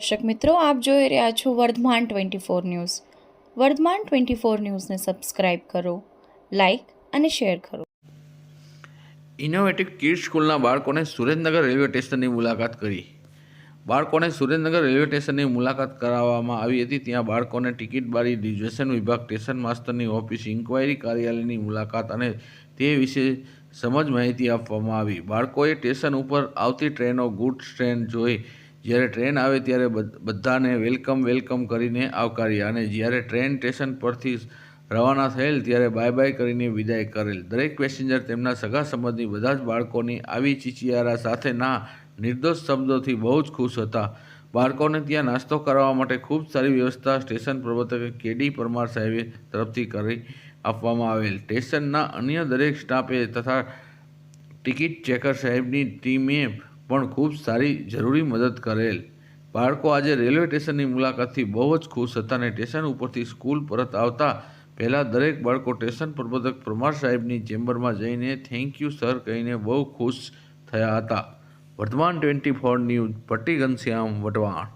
દર્શક મિત્રો, આપ જોઈ રહ્યા છો Vardhman twenty four news. Vardhman twenty four ન્યૂઝને સબસ્ક્રાઇબ કરો, લાઇક અને શેર કરો. ઇનોવેટિવ કિડ સ્કૂલના બાળકોને સુરેન્દ્રનગર રેલવે સ્ટેશનની મુલાકાત કરી. બાળકોને સુરેન્દ્રનગર રેલવે સ્ટેશનની મુલાકાત કરાવવામાં આવી હતી. ત્યાં બાળકોને ટિકિટ બારી રિઝર્વેશન વિભાગ સ્ટેશન માસ્ટરની ઓફિસ ઇન્ક્વાયરી કાર્યાલયની મુલાકાત અને તે વિશે સમજ માહિતી આપવામાં આવી. બાળકોએ સ્ટેશન ઉપર આવતી ટ્રેનો, ગુડ્સ, ટ્રેન જોઈ જ્યારે ટ્રેન આવે ત્યારે બધ- બધાને વેલકમ વેલકમ કરીને આવકાર્યા અને જ્યારે ટ્રેન સ્ટેશન પરથી રવાના થયેલ ત્યારે બાય બાય કરીને વિદાય કરેલ. દરેક પેસેન્જર તેમના સગા સંબંધી બધા જ બાળકોની આવી ચીચિયારા સાથેના નિર્દોષ શબ્દોથી બહુ જ ખુશ હતા. બાળકોને ત્યાં નાસ્તો કરાવવા માટે ખૂબ સારી વ્યવસ્થા સ્ટેશન પ્રબંધક કેડી પરમાર સાહેબે તરફથી કરી આપવામાં આવેલ. સ્ટેશનના અન્ય દરેક સ્ટાફે તથા ટિકિટ ચેકર સાહેબની ટીમે પણ ખૂબ સારી જરૂરી મદદ કરેલ. બાળકો આજે રેલવે સ્ટેશનની મુલાકાતથી બહુ જ ખુશ હતા અને સ્ટેશન ઉપરથી સ્કૂલ પરત આવતા પહેલાં દરેક બાળકો સ્ટેશન પ્રબંધક પરમાર સાહેબની ચેમ્બરમાં જઈને થેન્ક યુ સર કહીને બહુ ખુશ થયા હતા. વર્તમાન ટ્વેન્ટી ફોર ન્યૂઝ, પટ્ટી ઘનશ્યામ વટવાણ